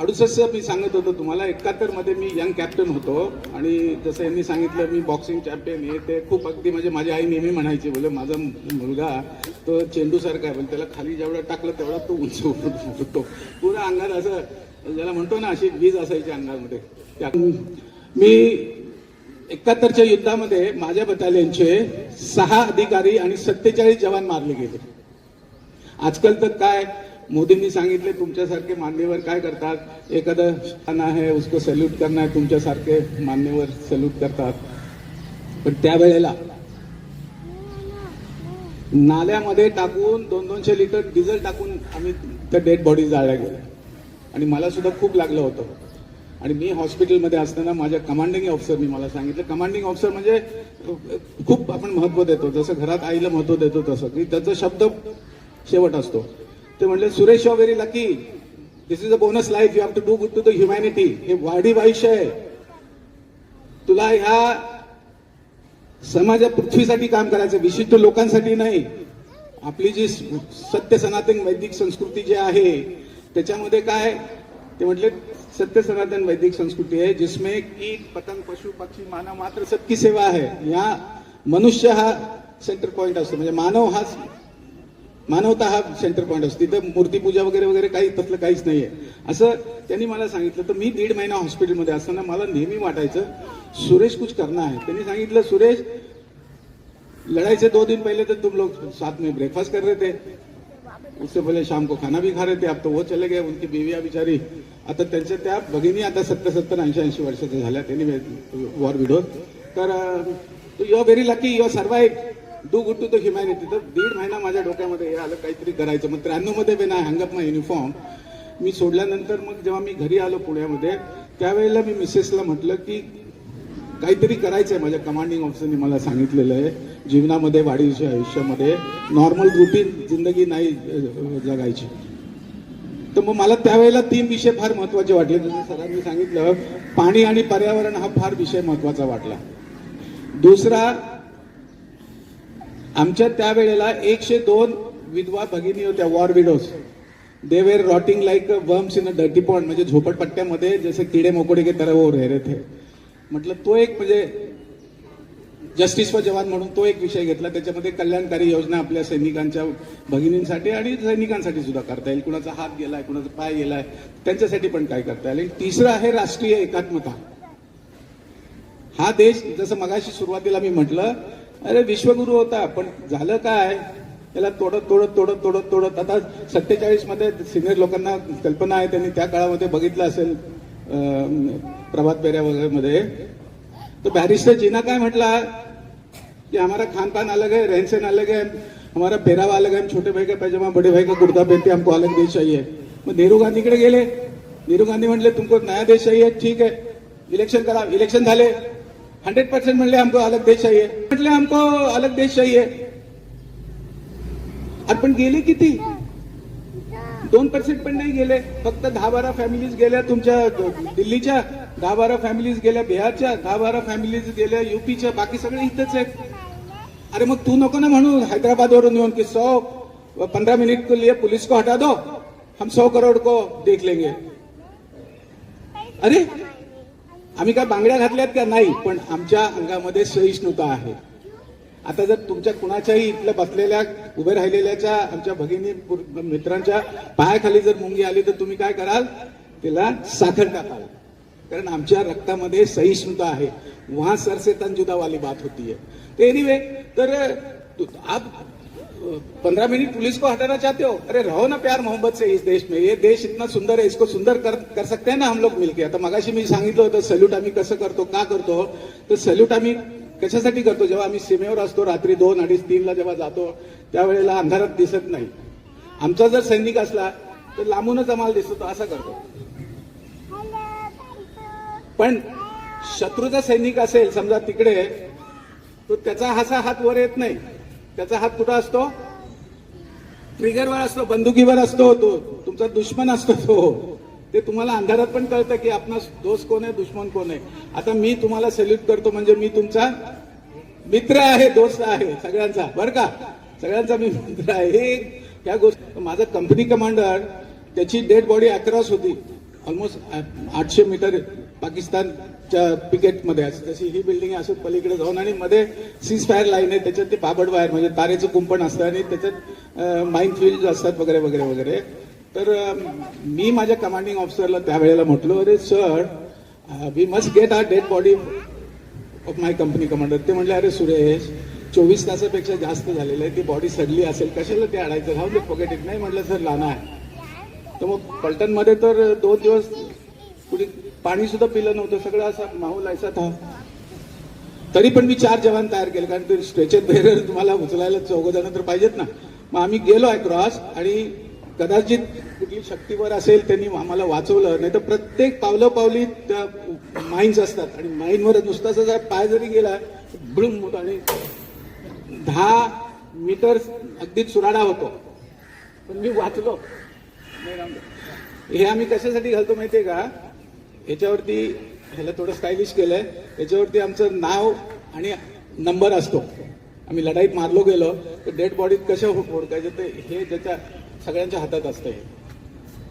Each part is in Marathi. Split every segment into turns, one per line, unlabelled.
अडुसष्ट मी सांगत होतो तुम्हाला एकाहत्तरमध्ये मी यंग कॅप्टन होतो आणि जसं यांनी सांगितलं मी बॉक्सिंग चॅम्पियन आहे. ते खूप अगदी म्हणजे माझी आई नेहमी म्हणायची बोले माझा मुलगा तो चेंडूसारखा आहे पण त्याला खाली जेवढा टाकलं तेवढा तो उंच उठतो पुरा अंगात असं ज्याला म्हणतो ना अशी वीज असायची अंगामध्ये. त्या- मी एकाहत्तरच्या युद्धामध्ये माझ्या बटालियनचे सहा अधिकारी आणि सत्तेचाळीस जवान मारले गेले. आजकाल तर काय मोदींनी सांगितले तुमच्यासारखे मान्यवर काय करतात? एखादं स्थान आहे उसको सल्यूट आहे तुमच्यासारखे मान्यवर सल्यूट करतात. पण त्यावेळेला नाल्यामध्ये टाकून दोन दोनशे लिटर डिझेल टाकून आम्ही त्या डेड बॉडी जाळल्या गेल्या. आणि मला सुद्धा खूप लागलं होतं. आणि मी हॉस्पिटलमध्ये असताना माझ्या कमांडिंग ऑफिसरनी मला सांगितलं. कमांडिंग ऑफिसर म्हणजे खूप आपण महत्त्व देतो. जसं घरात आईला महत्त्व देतो तसं. की त्याचा शब्द शेवट असतो. ते म्हणले Suresh you very lucky this is a bonus life you have to do good to the humanity हे वाढीव आयुष्य आहे. तुला ह्या समाजा पृथ्वीसाठी काम करायचं विशिष्ट लोकांसाठी नाही. आपली जी सत्य सनातन वैदिक संस्कृती जी आहे त्याच्यामध्ये काय? ते म्हटले सत्य सनातन वैदिक संस्कृती आहे जिसमें कीट पतंग पशु पक्षी मानव मात्र सबकी सेवा आहे. या मनुष्य हा सेंटर पॉइंट असतो. म्हणजे मानव हा मानवता हा सेंटर पॉईंट असतो. तिथं मूर्तीपूजा वगैरे वगैरे काही तसलं काहीच नाहीये. असं त्यांनी मला सांगितलं. तर मी दीड महिना हॉस्पिटलमध्ये असताना मला नेहमी वाटायचं सुरेश कुछ करना आहे त्यांनी सांगितलं सुरेश लड़ाई से दो दिन पहले तो तुम लोग साथ में ब्रेकफास्ट कर रहे थे. उससे पहले शाम को खाना भी खा रहे थे. अब तो वो चले गए उनकी बीविया बिचारी. आता त्यांच्या त्या भगिनी आता सत्तर सत्तर ऐंशी ऐंशी वर्षाच्या झाल्या. त्यांनी वॉर विडो तर you are very lucky you are survive do good to the humanity तर दीड महिना माझ्या डोक्यामध्ये हे आलं काहीतरी करायचं. मग त्र्याण्णवमध्ये when I hang up my uniform मी सोडल्यानंतर मग जेव्हा मी घरी आलो पुण्यामध्ये त्यावेळेला मी मिसेसला म्हटलं की काहीतरी करायचं आहे माझ्या कमांडिंग ऑफिसरने मला सांगितलेलं आहे. जीवनामध्ये वाढीच्या आयुष्यामध्ये नॉर्मल रुटीन जिंदगी नाही जगायची. तर मग मला त्यावेळेला तीन विषय फार महत्त्वाचे वाटले. जसं सरांनी सांगितलं पाणी आणि पर्यावरण हा फार विषय महत्त्वाचा वाटला. दुसरा आमच्या त्यावेळेला एकशे दोन विधवा भगिनी होत्या war widows they were rotting like worms in a dirty point म्हणजे झोपडपट्ट्यामध्ये जसे किडे मोकोडे के तरह वो रह रहे थे. म्हटलं तो एक म्हणजे जस्टिस फॉर जवान म्हणून तो एक विषय घेतला. त्याच्यामध्ये कल्याणकारी योजना आपल्या सैनिकांच्या भगिनींसाठी आणि सैनिकांसाठी सुद्धा करता येईल. कुणाचा हात गेलाय कुणाचा पाय गेलाय त्यांच्यासाठी पण काय करता येईल? तिसरं आहे राष्ट्रीय एकात्मता. हा देश जसं मगाशी सुरुवातीला मी म्हटलं अरे विश्वगुरु होता पण झालं काय? त्याला तोडत तोडत तोडत तोडत तोडत. आता सत्तेचाळीसमध्ये सिनियर लोकांना कल्पना आहे त्यांनी त्या काळामध्ये बघितलं असेल प्रभात पेऱ्या वगैरे मध्ये तो बॅरिस्टर जीना काय म्हटला? कि हमारा खान पान अलग है रहन सहन अलग है हमारा पेहरावा अलग है हम छोटे भाई का पैजामा बड़े भाई का कुर्ता पहनते हमको अलग देश चाहिए. मग नेहरू गांधीकडे गेले. नेहरू गांधी म्हटले तुमको नया देश चाहिए. ठीक आहे. इलेक्शन करा. इलेक्शन झाले. हंड्रेड परसेंट म्हणले हमको अलग देश चाहिए. म्हटले हमको अलग देश चाहिए. आपण गेले किती? दोन पर्सेंट पण नाही गेले. फक्त दहा बारा फॅमिलीज गेल्या तुमच्या दिल्लीच्या दहा बारा फॅमिलीज गेल्या बिहारच्या दहा बारा फॅमिलीज गेल्या युपीच्या बाकी सगळे इथंच आहेत. अरे मग तू नको ना म्हणू हैदराबाद वरून येऊन की सौ पंधरा मिनिट के लिए पुलिस को हटा दो. हम सौ करोड को देख लेंगे. अरे आम्ही काय बांगड्या घातल्यात का? नाही पण आमच्या अंगामध्ये सहिष्णुता आहे. आता जर तुमच्या कुणाच्याही इथल्या बसलेल्या उभे राहिलेल्याच्या आमच्या भगिनी मित्रांच्या पायाखाली जर मुंगी आली तर तुम्ही काय कराल? तिला साखर टाकाल. कारण आमच्या रक्तामध्ये सहिष्णुता आहे. वहां सरसे तंजुदावाली तन जुदा वाली बात होती है तो एनीवे तर आप पंद्रह मिनट पुलिस को हटाना चाहते हो? अरे रहो ना प्यार मोहब्बत से इस देश में। ये देश इतना सुंदर है इसको सुंदर कर कर सकते हैं ना हम लोग मिलके? आता मगाशी मी सांगितलं होतं सल्यूट आम्ही कसं करतो का करतो? तर सल्यूट आम्ही कशासाठी करतो? जेव्हा आम्ही सीमेवर असतो रात्री दोन अडीच तीनला जेव्हा जातो त्यावेळेला अंधारात दिसत नाही. आमचा जर सैनिक असला तर लांबूनच आम्हाला दिसतो असं असा करतो. पण शत्रूचा सैनिक असेल समजा तिकडे तो त्याचा असा हात वर येत नाही. त्याचा हात कुठं असतो? ट्रिगरवर असतो बंदुकीवर असतो तो. तुमचा दुश्मन असतो तो. ते तुम्हाला अंधारात पण कळतं की आपला दोस्त कोण आहे दुश्मन कोण आहे. आता मी तुम्हाला सल्यूट करतो म्हणजे मी तुमचा मित्र आहे दोस्त आहे सगळ्यांचा. बरं का? सगळ्यांचा मी मित्र आहे. हे ह्या गोष्ट माझा कंपनी कमांडर त्याची डेड बॉडी अक्रॉस होती. ऑलमोस्ट आठशे मीटर पाकिस्तानच्या पिकेटमध्ये असं तशी ही बिल्डिंग असं पलीकडे जाऊन आणि मध्ये सीज फायर लाईन आहे त्याच्यात ते बाबड वायर म्हणजे तारेचं कुंपण असतं आणि त्याच्यात माइंड फील्ड असतात वगैरे वगैरे वगैरे. तर मी माझ्या कमांडिंग ऑफिसरला त्यावेळेला म्हटलो अरे sir we must get our dead body of my company commander ते म्हणले अरे सुरेश चोवीस तासापेक्षा जास्त झालेलं आहे ती बॉडी सडली असेल कशाला ते आणायचं राहू दे पॉकेट नाही म्हटलं सर लाना आहे. तर मग पलटणमध्ये तर दोन दिवस कुणी पाणी सुद्धा पिलं नव्हतं सगळं असा माहोल ऐसा था. तरी पण मी चार जवान तयार केले कारण ते स्ट्रेचर बेरर तुम्हाला उचलायला चौघ जण तर पाहिजेत ना. मग आम्ही गेलो आहे क्रॉस आणि कदाचित कुठली शक्तीवर असेल त्यांनी आम्हाला वाचवलं नाही तर प्रत्येक पावलं पावली त्या माईन्स असतात आणि माईनवर नुसताच जर पाय जरी गेला ब्रुम होतो आणि दहा मीटर अगदी चुराडा होतो. पण मी वाचलो. हे आम्ही कशासाठी घालतो माहितीये का? याच्यावरती ह्याला थोडं स्टायलिश केलंय. याच्यावरती आमचं नाव आणि नंबर असतो. आम्ही लढाईत मारलो गेलो तर डेड बॉडीत कशा हो- ओळखायचं ते हे ज्याच्या सगळ्यांच्या हातात असतं हे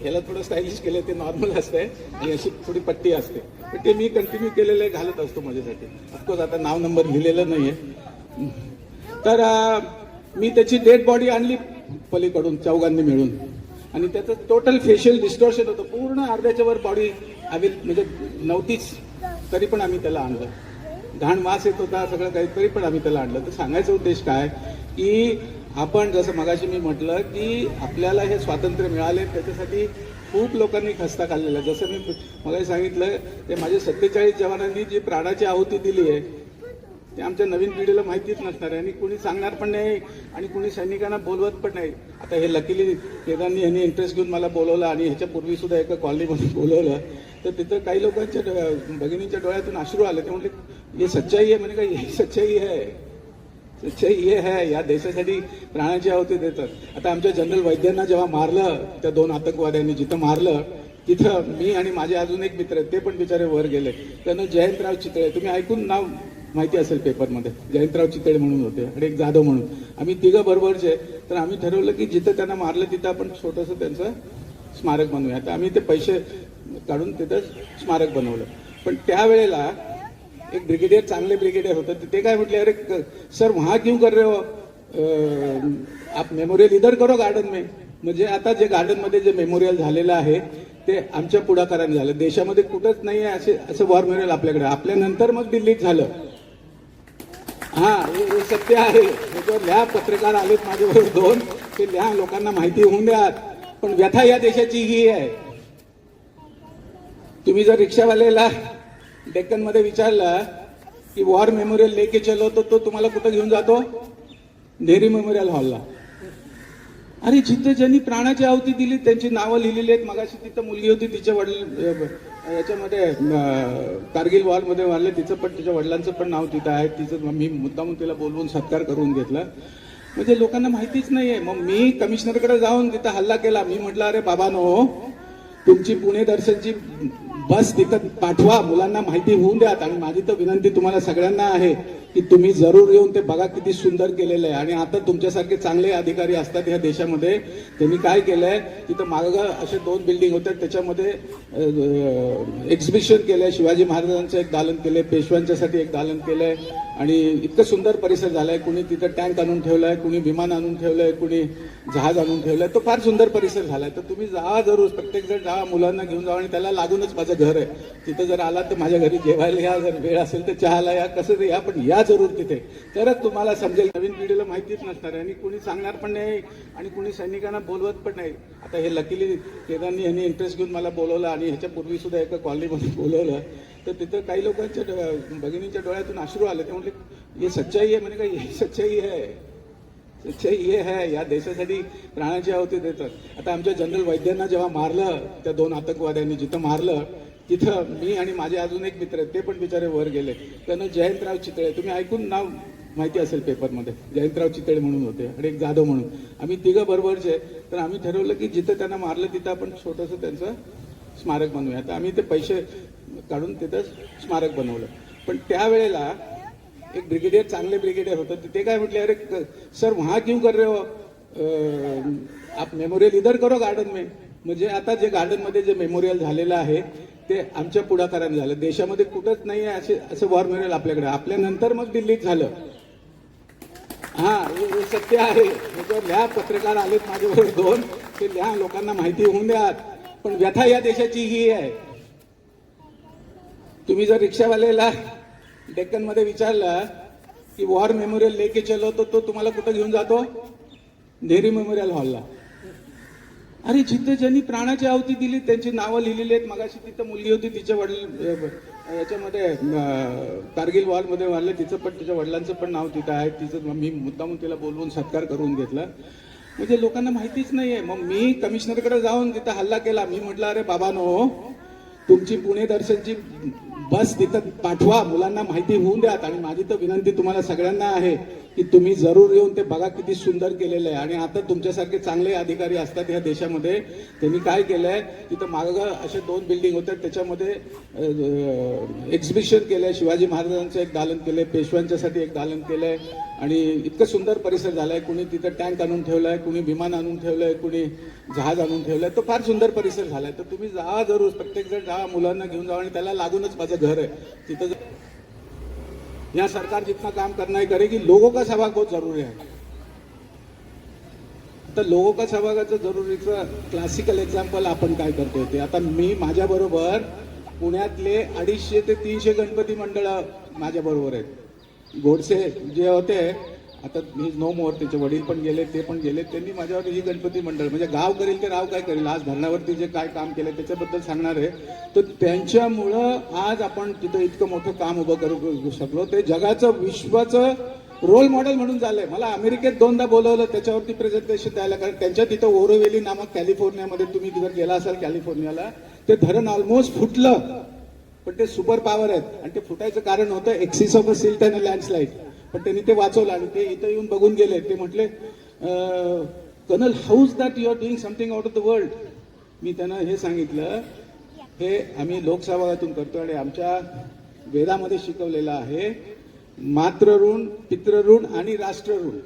ह्याला थोडं स्टायलिश केलं ते नॉर्मल असतंय आणि अशी थोडी पट्टी असते. पण ते मी कंटिन्यू केलेलं आहे, घालत असतो माझ्यासाठी. ऑफकोर्स आता नाव नंबर लिहिलेलं नाहीये. तर मी त्याची डेड बॉडी आणली पलीकडून चौघांनी मिळून. आणि त्याचं टोटल फेशियल डिस्टॉर्शन होतं. पूर्ण अर्ध्याच्या वर बॉडी हवी म्हणजे नव्हतीच तरी पण आम्ही त्याला आणलं. घाण वास येत होता सगळं काही तरी पण आम्ही त्याला आणलं. तर सांगायचा उद्देश काय? की आपण जसं मगाशी मी म्हटलं की आपल्याला हे स्वातंत्र्य मिळाले त्याच्यासाठी खूप लोकांनी खस्ता खाल्लेला. जसं मी मगाशी सांगितलं ते माझे सत्तेचाळीस जवानांनी जी प्राणाची आहुती दिली आहे ते आमच्या नवीन पिढीला माहितीच नसणार आहे. आणि कुणी सांगणार पण नाही आणि कुणी सैनिकांना बोलवत पण नाही. आता हे लकीली केदारनी यांनी इंटरेस्ट घेऊन मला बोलवलं आणि ह्याच्यापूर्वीसुद्धा सुद्धा एका कॉलनीमध्ये बोलवलं. तर तिथं काही लोकांच्या डोळ्या- डोळ्यातून अश्रू आले. ते म्हणले हे सच्चाई आहे. म्हणजे काय ही सच्चाई आहे. सच्चाई हे आहे. या देशासाठी प्राणाची आहुती देतात. आता आमच्या जनरल वैद्यांना जेव्हा मारलं त्या दोन आतंकवाद्यांनी जिथं मारलं तिथं मी आणि माझे अजून एक मित्र आहेत ते पण बिचारे वर गेले. त्यांना जयंतराव चितळे तुम्ही ऐकून नाव माहिती असेल पेपरमध्ये जयंतराव चितळे म्हणून होते आणि एक जाधव म्हणून. आम्ही तिघं बरोबरचे तर आम्ही ठरवलं की जिथं त्यांना मारलं तिथं आपण छोटंसं त्यांचं स्मारक बनवूया. तर आम्ही ते पैसे काढून तिथं स्मारक बनवलं. पण त्यावेळेला एक ब्रिगेडियर चांगले ब्रिगेडियर होतं. तर ते काय म्हटले अरे सर वहाँ क्यों कर रहे हो? आप मेमोरियल इधर करो गार्डन में. म्हणजे आता जे गार्डनमध्ये जे मेमोरियल झालेलं आहे ते आमच्या पुढाकाराने झालं. देशामध्ये कुठंच नाही आहे असे असं वॉर मेमोरियल आपल्याकडे. आपल्यानंतर मग दिल्लीत झालं. हा हे हे सत्य आहे. त्याच्यावर लिहा पत्रकार आलेत माझ्याबरोबर दोन ते लिहा लोकांना माहिती होऊन द्या. पण व्यथा या देशाची ही आहे. तुम्ही जर रिक्षावाल्याला डेक्कनमध्ये विचारला की वॉर मेमोरियल लेके चलो तर तो तुम्हाला कुठं घेऊन जातो? नेहरी मेमोरियल हॉलला. अरे जिथे ज्यांनी प्राणाची आहुती दिली त्यांची नावं लिहिलेली आहेत. मगाशी तिथं मुलगी होती तिच्या वडील याच्यामध्ये कारगिल वॉरमध्ये वाढले तिचं पण तिच्या वडिलांचं पण नाव तिथं आहे. तिचं मी मुद्दामून तिला बोलवून सत्कार करून घेतला. म्हणजे लोकांना माहितीच नाहीये. मग मी कमिशनरकडे जाऊन तिथं हल्ला केला. मी म्हटलं अरे बाबानो तुमची पुणे दर्शनची बस तिथं पाठवा. मुलांना माहिती होऊन द्यात आणि माझी तर विनंती तुम्हाला सगळ्यांना आहे. की तुम्ही जरूर येऊन ते बघा किती सुंदर केलेलं आहे. आणि आता तुमच्यासारखे चांगले अधिकारी असतात ह्या देशामध्ये. त्यांनी काय केलंय? तिथं मागं असे दोन बिल्डिंग होत्या त्याच्यामध्ये एक्झिबिशन केलंय. शिवाजी महाराजांचं एक दालन केलंय. पेशव्यांच्यासाठी एक दालन केलंय. आणि इतकं सुंदर परिसर झालाय. कुणी तिथं टँक आणून ठेवलाय कुणी विमान आणून ठेवलंय कुणी जहाज आणून ठेवलंय. तो फार सुंदर परिसर झालाय. तर तुम्ही जा जरूर. प्रत्येक जण जा मुलांना घेऊन जा. आणि त्याला लागूनच माझं घर आहे. तिथं जर आलात तर माझ्या घरी जेवायला या. जर वेळ असेल तर चहाला या. कसं या. पण या जरूर तिथे. तरच तुम्हाला समजेल नवीन पिढीला माहितीच नसणार आहे. आणि कुणी सांगणार पण नाही आणि कुणी सैनिकांना बोलवत पण नाही. आता हे लकीली केदारनी यांनी इंटरेस्ट घेऊन मला बोलवलं आणि ह्याच्यापूर्वी सुद्धा एका कॉलनीमध्ये बोलवलं. तर तिथं काही लोकांच्या भगिनींच्या डोळ्यातून अश्रू आले. ते म्हटले हे सच्चाई आहे. म्हणजे काय ही सच्चाई आहे? सच्चाई हे आहे. या देशासाठी प्राणाची आहुती देतात. आता आमच्या जनरल वैद्यांना जेव्हा मारलं त्या दोन आतंकवाद्यांनी जिथं मारलं तिथं मी आणि माझे अजून एक मित्र आहेत ते पण बिचारे वर गेले. त्यांना जयंतराव चितळे तुम्ही ऐकून नाव माहिती असेल पेपरमध्ये जयंतराव चितळे म्हणून होते आणि एक जाधव म्हणून. आम्ही तिघं बरोबरचे तर आम्ही ठरवलं की जिथं त्यांना मारलं तिथं आपण छोटंसं त्यांचं स्मारक बनवूया. तर आम्ही ते पैसे काढून तिथं स्मारक बनवलं. पण त्यावेळेला एक ब्रिगेडियर चांगले ब्रिगेडियर होतं ते काय म्हटले अरे सर वहाँ क्यों कर रहे हो? आप मेमोरियल इधर करो गार्डन में. म्हणजे आता जे गार्डनमध्ये जे मेमोरियल झालेलं आहे ते आमच्या पुढाकाराने झालं. देशामध्ये कुठंच नाही आहे असे असं वॉर मेमोरियल आपल्याकडे. आपल्यानंतर मग दिल्लीत झालं. हा हे सत्य आहे. त्याच्यावर लिहा पत्रकार आलेत माझ्याबरोबर दोन ते लिहा लोकांना माहिती होऊन द्या पण व्यथा या देशाची ही आहे. तुम्ही जर रिक्षावाल्याला डेक्कनमध्ये विचारलं की वॉर मेमोरियल लेके चलो तो तो तुम्हाला कुठं घेऊन जातो? नेहरू मेमोरियल हॉलला अरे जिथे ज्यांनी प्राणाची आहुती दिली त्यांची नावं लिहिलेली आहेत. मगाशी तिथं मुलगी होती तिच्या वडील याच्यामध्ये कारगिल वॉलमध्ये वाढले तिचं पण तिच्या वडिलांचं पण नाव तिथं आहे. तिचं मी मुद्दामून तिला बोलवून सत्कार करून घेतला. म्हणजे लोकांना माहितीच नाही आहे मग मी कमिशनरकडे जाऊन तिथं हल्ला केला. मी म्हटलं अरे बाबानो तुमची पुणे दर्शनची बस तिथं पाठवा. मुलांना माहिती होऊन द्यात आणि माझी तर विनंती तुम्हाला सगळ्यांना आहे. की तुम्ही जरूर येऊन ते बघा किती सुंदर केलेलं आहे. आणि आता तुमच्यासारखे चांगले अधिकारी असतात ह्या देशामध्ये. त्यांनी काय केलं आहे तिथं मागं असे दोन बिल्डिंग होत्या त्याच्यामध्ये एक्झिबिशन आहे शिवाजी महाराजांचं एक दालन केलं आहे पेशव्यांच्यासाठी एक दालन केलं आहे आणि इतकं सुंदर परिसर झाला आहे कुणी तिथं टँक आणून ठेवलाय कुणी विमान आणून ठेवलं आहे कुणी जहाज आणून ठेवलं आहे तो फार सुंदर परिसर झाला आहे तर तुम्ही जा जरूर. प्रत्येक जण जा मुलांना घेऊन जा. आणि त्याला लागूनच माझं घर आहे. तिथं यहाँ सरकार जितना काम करना है करेगी लोगों का सहभाग बहुत जरूरी है। तर लोगों का सहभागाचं जरुरीचं क्लासिकल एक्झाम्पल आपण काय करतो ते. आता मी माझ्याबरोबर पुण्यातले अडीचशे ते तीनशे गणपती मंडळ माझ्याबरोबर आहेत. गोडसे जे होते आता मी नो मोर त्याचे वडील पण गेले ते पण गेले त्यांनी माझ्यावर ही गणपती मंडळ म्हणजे गाव करेल ते राव काय करेल आज धरणावरती जे काय काम केलं त्याच्याबद्दल सांगणार आहे. तर त्यांच्यामुळं आज आपण तिथं इतकं मोठं काम उभं करू शकलो. ते जगाचं विश्वाचं रोल मॉडेल म्हणून झालंय. मला अमेरिकेत दोनदा बोलवलं त्याच्यावरती प्रेझेंटेशन द्यायला कारण त्यांच्या तिथं ओरोवेली नामक कॅलिफोर्नियामध्ये तुम्ही जर गेला असाल कॅलिफोर्नियाला ते धरण ऑलमोस्ट फुटलं. पण ते सुपर पॉवर आहेत. आणि ते फुटायचं कारण होतं axis of a silt and landslide पण त्यांनी ते वाचवलं आणि ते इथं येऊन बघून गेले. ते म्हटले colonel how's that you are doing something out of the world मी त्यांना हे सांगितलं हे आम्ही लोकसहभागातून करतो आणि आमच्या वेदामध्ये शिकवलेलं आहे मातृऋण पितृऋण आणि राष्ट्रऋण.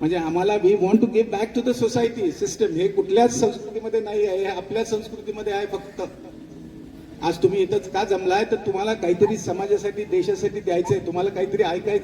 म्हणजे आम्हाला we want to give back to the society system हे कुठल्याच संस्कृतीमध्ये नाही आहे हे आपल्या संस्कृतीमध्ये आहे फक्त. आज तुम्ही इथंच का जमलाय? तर तुम्हाला काहीतरी समाजासाठी देशासाठी द्यायचंय. तुम्हाला काहीतरी ऐकायचं